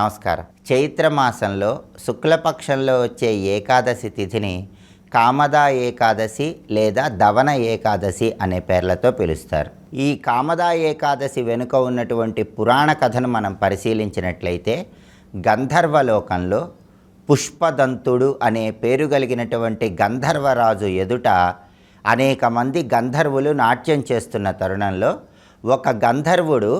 నమస్కారం. చైత్ర మాసంలో శుక్లపక్షంలో వచ్చే ఏకాదశి తిథిని కామదా ఏకాదశి లేదా దవన ఏకాదశి అనే పేర్లతో పిలుస్తారు. ఈ కామదా ఏకాదశి వెనుక ఉన్నటువంటి పురాణ కథను మనం పరిశీలించినట్లయితే గంధర్వలోకంలో పుష్పదంతుడు అనే పేరు కలిగినటువంటి గంధర్వరాజు ఎదుట అనేక మంది గంధర్వులు నాట్యం చేస్తున్న తరుణంలో ఒక గంధర్వుడు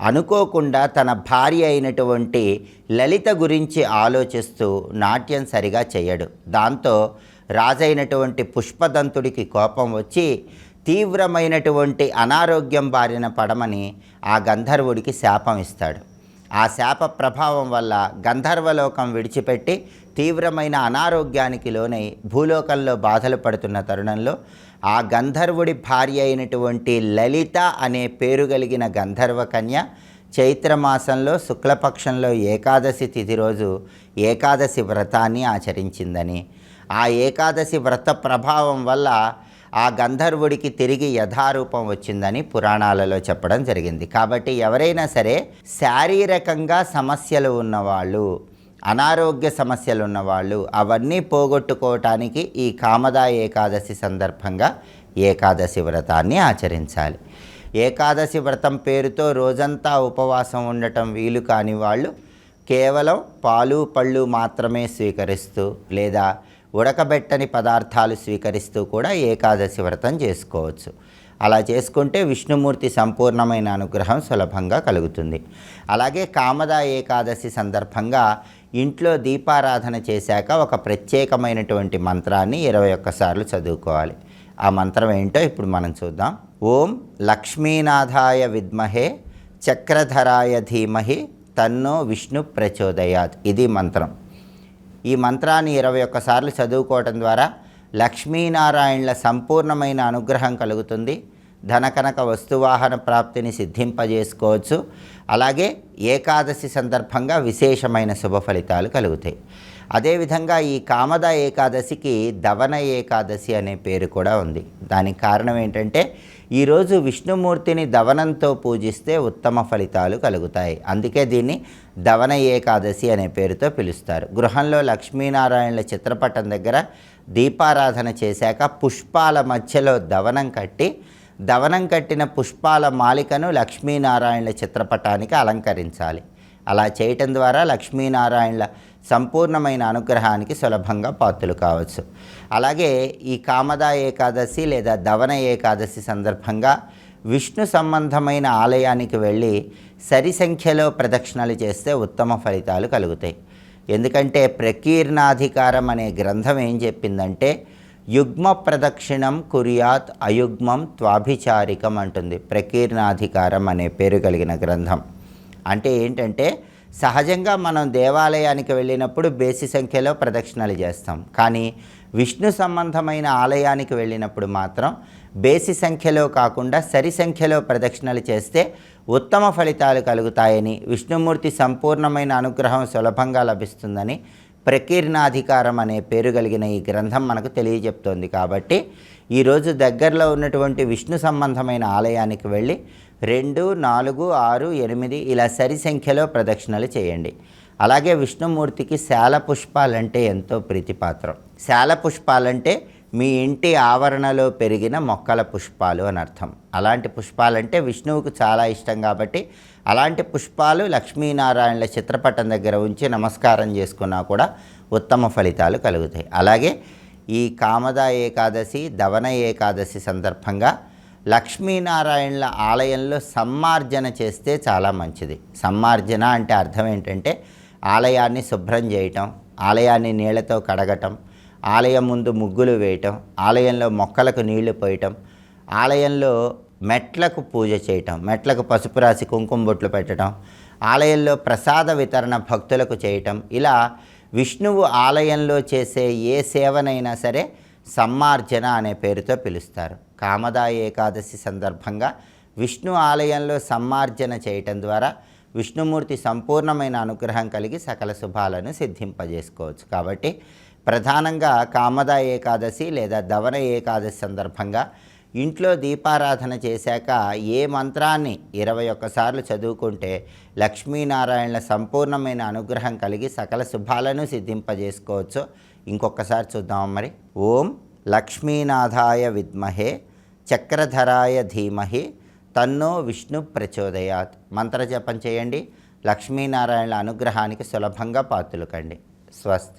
అనుకోకుండా తన భార్య అయినటువంటి లలిత గురించి ఆలోచిస్తూ నాట్యం సరిగా చేయడు. దాంతో రాజైనటువంటి పుష్పదంతుడికి కోపం వచ్చి తీవ్రమైనటువంటి అనారోగ్యం బారిన పడమని ఆ గంధర్వుడికి శాపం ఇస్తాడు. ఆ శాప ప్రభావం వల్ల గంధర్వలోకం విడిచిపెట్టి తీవ్రమైన అనారోగ్యానికి లోనై భూలోకంలో బాధలు పడుతున్న తరుణంలో ఆ గంధర్వుడి భార్య అయినటువంటి లలిత అనే పేరు కలిగిన గంధర్వ కన్య చైత్రమాసంలో శుక్లపక్షంలో ఏకాదశి తిథి రోజు ఏకాదశి వ్రతాన్ని ఆచరించిందని. ఆ ఏకాదశి వ్రత ప్రభావం వల్ల ఆ గంధర్వుడికి తిరిగి యథారూపం వచ్చిందని పురాణాలలో చెప్పడం జరిగింది. కాబట్టి ఎవరైనా సరే శారీరకంగా సమస్యలు ఉన్నవాళ్ళు అనారోగ్య సమస్యలు ఉన్నవాళ్ళు అవన్నీ పోగొట్టుకోవటానికి ఈ కామదా ఏకాదశి సందర్భంగా ఏకాదశి వ్రతాన్ని ఆచరించాలి. ఏకాదశి వ్రతం పేరుతో రోజంతా ఉపవాసం ఉండటం వీలు కాని వాళ్ళు కేవలం పాలు పళ్ళు మాత్రమే స్వీకరిస్తూ లేదా ఉడకబెట్టని పదార్థాలు స్వీకరిస్తూ కూడా ఏకాదశి వ్రతం చేసుకోవచ్చు. అలా చేసుకుంటే విష్ణుమూర్తి సంపూర్ణమైన అనుగ్రహం సులభంగా కలుగుతుంది. అలాగే కామదా ఏకాదశి సందర్భంగా ఇంట్లో దీపారాధన చేశాక ఒక ప్రత్యేకమైనటువంటి మంత్రాన్ని ఇరవై ఒక్కసార్లు చదువుకోవాలి. ఆ మంత్రం ఏంటో ఇప్పుడు మనం చూద్దాం. ఓం లక్ష్మీనాథాయ విద్మహే చక్రధరాయ ధీమహి తన్నో విష్ణు ప్రచోదయాత్. ఇది మంత్రం. ఈ మంత్రాన్ని ఇరవై ఒక్కసార్లు చదువుకోవటం ద్వారా లక్ష్మీనారాయణల సంపూర్ణమైన అనుగ్రహం కలుగుతుంది. ధనకనక వస్తువాహన ప్రాప్తిని సిద్ధింపజేసుకోవచ్చు. అలాగే ఏకాదశి సందర్భంగా విశేషమైన శుభ ఫలితాలు కలుగుతాయి. అదేవిధంగా ఈ కామద ఏకాదశికి దవన ఏకాదశి అనే పేరు కూడా ఉంది. దానికి కారణం ఏంటంటే ఈరోజు విష్ణుమూర్తిని దవనంతో పూజిస్తే ఉత్తమ ఫలితాలు కలుగుతాయి. అందుకే దీన్ని దవన ఏకాదశి అనే పేరుతో పిలుస్తారు. గృహంలో లక్ష్మీనారాయణల చిత్రపటం దగ్గర దీపారాధన చేశాక పుష్పాల మధ్యలో దవనం కట్టి దవనం కట్టిన పుష్పాల మాలికను లక్ష్మీనారాయణుల చిత్రపటానికి అలంకరించాలి. అలా చేయటం ద్వారా లక్ష్మీనారాయణల సంపూర్ణమైన అనుగ్రహానికి సులభంగా పాత్రలు కావచ్చు. అలాగే ఈ కామదా ఏకాదశి లేదా దవన ఏకాదశి సందర్భంగా విష్ణు సంబంధమైన ఆలయానికి వెళ్ళి సరి సంఖ్యలో ప్రదక్షిణలు చేస్తే ఉత్తమ ఫలితాలు కలుగుతాయి. ఎందుకంటే ప్రకీర్ణాధికారం అనే గ్రంథం ఏం చెప్పిందంటే యుగ్మ ప్రదక్షిణం కురియాత్ అయుగ్మం త్వాభిచారికం అంటుంది ప్రకీర్ణాధికారం అనే పేరు కలిగిన గ్రంథం. అంటే ఏంటంటే సహజంగా మనం దేవాలయానికి వెళ్ళినప్పుడు బేసి సంఖ్యలో ప్రదక్షిణలు చేస్తాం. కానీ విష్ణు సంబంధమైన ఆలయానికి వెళ్ళినప్పుడు మాత్రం బేసి సంఖ్యలో కాకుండా సరి సంఖ్యలో ప్రదక్షిణలు చేస్తే ఉత్తమ ఫలితాలు కలుగుతాయని విష్ణుమూర్తి సంపూర్ణమైన అనుగ్రహం సులభంగా లభిస్తుందని ప్రకీర్ణాధికారం అనే పేరు కలిగిన ఈ గ్రంథం మనకు తెలియజెప్తోంది. కాబట్టి ఈరోజు దగ్గరలో ఉన్నటువంటి విష్ణు సంబంధమైన ఆలయానికి వెళ్ళి రెండు నాలుగు ఆరు ఎనిమిది ఇలా సరి సంఖ్యలో ప్రదక్షిణలు చేయండి. అలాగే విష్ణుమూర్తికి శాల పుష్పాలంటే ఎంతో ప్రీతిపాత్రం. శాల పుష్పాలంటే మీ ఇంటి ఆవరణలో పెరిగిన మొక్కల పుష్పాలు అని అర్థం. అలాంటి పుష్పాలంటే విష్ణువుకు చాలా ఇష్టం కాబట్టి అలాంటి పుష్పాలు లక్ష్మీనారాయణల చిత్రపటం దగ్గర ఉంచి నమస్కారం చేసుకున్నా కూడా ఉత్తమ ఫలితాలు కలుగుతాయి. అలాగే ఈ కామద ఏకాదశి దవన ఏకాదశి సందర్భంగా లక్ష్మీనారాయణుల ఆలయంలో సమ్మార్జన చేస్తే చాలా మంచిది. సమ్మార్జన అంటే అర్థం ఏంటంటే ఆలయాన్ని శుభ్రం చేయటం ఆలయాన్ని నీళ్ళతో కడగటం ఆలయం ముందు ముగ్గులు వేయటం ఆలయంలో మొక్కలకు నీళ్ళు పోయటం ఆలయంలో మెట్లకు పూజ చేయటం మెట్లకు పసుపు రాసి కుంకుమ బొట్లు పెట్టడం ఆలయంలో ప్రసాద వితరణ భక్తులకు చేయటం. ఇలా విష్ణువు ఆలయంలో చేసే ఏ సేవనైనా సరే సమ్మార్జన అనే పేరుతో పిలుస్తారు. కామదా ఏకాదశి సందర్భంగా విష్ణు ఆలయంలో సమ్మార్జన చేయటం ద్వారా విష్ణుమూర్తి సంపూర్ణమైన అనుగ్రహం కలిగి సకల శుభాలను సిద్ధింపజేసుకోవచ్చు. కాబట్టి ప్రధానంగా కామద ఏకాదశి లేదా దవన ఏకాదశి సందర్భంగా ఇంట్లో దీపారాధన చేశాక ఏ మంత్రాన్ని ఇరవై ఒక్కసార్లు చదువుకుంటే లక్ష్మీనారాయణల సంపూర్ణమైన అనుగ్రహం కలిగి సకల శుభాలను సిద్ధింపజేసుకోవచ్చు. ఇంకొకసారి చూద్దాం మరి? ఓం లక్ష్మీనాథాయ విద్మహే చక్రధరాయ ధీమహి తన్నో విష్ణు ప్రచోదయాత్. మంత్రజపం చేయండి. లక్ష్మీనారాయణల అనుగ్రహానికి సులభంగా పాత్రలు కండి స్వస్తి.